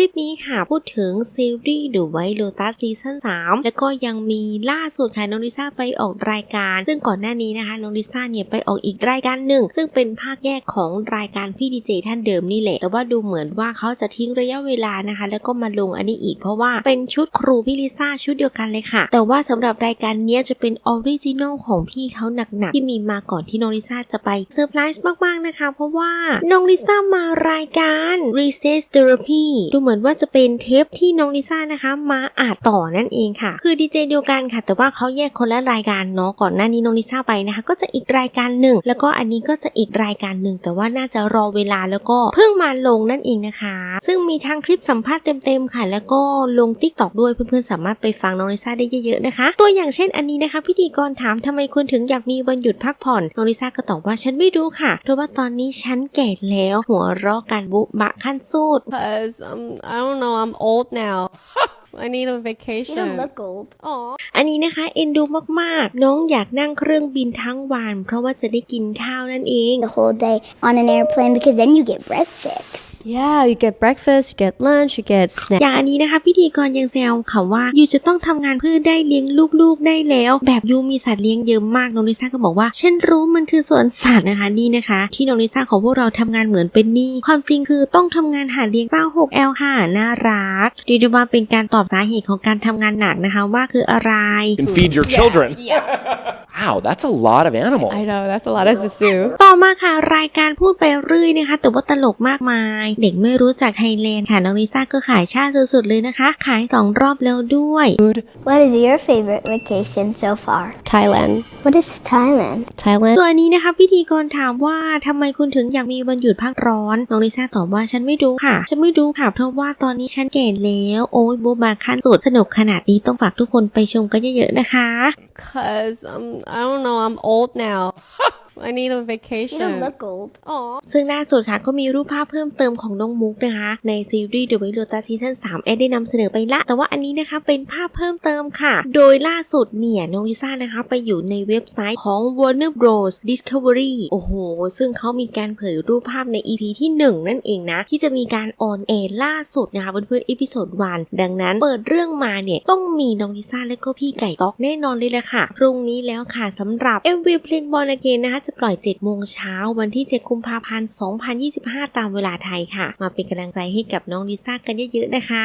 ลิปนี้ค่ะพูดถึงซีรีส์ดูไวโลตัสซีซั่น3แล้วก็ยังมีล่าสุดค่ะน้องลิซ่าไปออกรายการ ซึ่งก่อนหน้านี้นะคะน้องลิซ่าเนี่ยไปออกอีกรายการหนึ่ง ซึ่งเป็นภาคแยกของรายการพี่ดีเจท่านเดิมนี่แหละ แต่ว่าดูเหมือนว่าเขาจะทิ้งระยะเวลานะคะ แล้วก็มาลงอันนี้อีกเพราะว่าเป็นชุดครูพี่ลิซ่าชุดเดียวกันเลยค่ะ แต่ว่าสำหรับรายการนี้จะเป็นออริจินอลของพี่เขาหนักๆที่มีมาก่อนที่น้องลิซ่าจะไปเซอร์ไพรส์มากๆนะคะ เพราะว่าน้องลิซ่ามารายการ Recess Therapy ดูเหมือนือนว่าจะเป็นเทปที่น้องลิซ่านะคะ มาอาดต่อนั่นเองค่ะ คือดีเจเดียวกันค่ะ แต่ว่าเขาแยกคนละรายการเนาะก่อนหน้านี้น้องลิซ่าไปนะคะ ก็จะอีกรายการหนึ่ง แล้วก็อันนี้ก็จะอีกรายการหนึ่ง แต่ว่าน่าจะรอเวลาแล้วก็เพิ่งมาลงนั่นเองนะคะ ซึ่งมีทั้งคลิปสัมภาษณ์เต็มๆค่ะ แล้วก็ลง t ิ k t o k ด้วยเพื่อนๆสามารถไปฟังน้องลิซ่าได้เยอะๆนะคะ ตัวอย่างเช่นอันนี้นะคะ พิธีกรถามทำไมคุณถึงอยากมีวันหยุดพักผ่อนน้องลิซ่าก็ตอบว่าฉันไม่รู้ค่ะเพราะว่าตอนนี้ฉันแก่แล้วหัวเราะกันบุบะขั้นสุด Because um, I don't know, I'm old now. I need a You don't vacation. look old. Aw. อันนี้นะคะเอ็นดูมากๆ น้องอยากนั่งเครื่องบินทั้งวัน เพราะว่าจะได้กินข้าวนั่นเอง The whole day on an airplane because then you get breakfast. Yeah, you get breakfast, you get lunch, you get อ snacks. ย่างอันนี้นะคะพิธีกรยังแซวค่ะว่ายูจะต้องทำงานเพื่อได้เลี้ยงลูกๆได้แล้ว แบบยูมีสัตว์เลี้ยงเยอะมากน้องลิซ่าก็บอกว่า ฉันรู้มันคือสวนสัตว์นะคะนี่นะคะ ที่น้องลิซ่าของพวกเราทำงานเหมือนเป็นหนี้ความจริงคือต้องทำงานหาเลี้ยงเจ้า 6L ค่ะน่ารักดีดูว่าเป็นการตอบสาเหตุของการทำงานหนักนะคะว่าคืออะไร and feed your children. Yeah. Wow, that's a lot of animals. I know, that's a lot as a zoo. ต่อมาค่ะ รายการพูดไปเรื่อยนะคะ แต่ว่าตลกมากมาย เด็กไม่รู้จักไทยแลนด์ค่ะ น้องลิซ่าก็ขายชาติสุดๆเลยนะคะ ขาย2รอบแล้วด้วย What is your favorite vacation so far? Thailand. What is Thailand? Thailand. ตัวนี้นะคะพิธีกรถามว่าทำไมคุณถึงอยากมีวันหยุดพักร้อน น้องลิซ่าตอบว่าฉันไม่รู้ค่ะ ฉันไม่รู้ค่ะ เพราะว่าตอนนี้ฉันแก่แล้ว โอ้ยบูบาขั้นสุดสนุกขนาดนี้ต้องฝากทุกคนไปชมกันเยอะๆนะคะ Because um, I don't know, I'm old now. I need a You don't vacation. look old. Aw. ซึ่งล่าสุดค่ะก็มีรูปภาพเพิ่มเติมของน้องมุกนะคะ ในซีรีส์ The White Lotus Season 3 แอดได้นำเสนอไปละ แต่ว่าอันนี้นะคะเป็นภาพเพิ่มเติมค่ะ โดยล่าสุดเนี่ยน้องลิซ่านะคะไปอยู่ในเว็บไซต์ของ Warner Bros Discovery โอ้โห ซึ่งเขามีการเผยรูปภาพใน EP ที่ 1 นั่นเองนะ ที่จะมีการออนแอร์ล่าสุดนะคะเพื่อนๆ e พิโซดวันดังนั้นเปิดเรื่องมาเนี่ยต้องมีน้องลิซ่าและก็พี่ไก่ต๊อกแน่นอนเลยแหละค่ะพรุ่งนี้แล้วค่ะสำหรับ MV เพลง Born Again นะคะจะปล่อย 7 โมงเช้าวันที่ 7 กุมภาพันธ์ 2025 ตามเวลาไทยค่ะ มาเป็นกำลังใจให้กับน้องลิซ่ากันเยอะๆนะคะ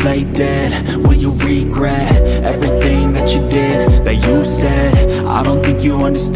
Play dead, will you regret everything that you did, that you said? I don't think you understand.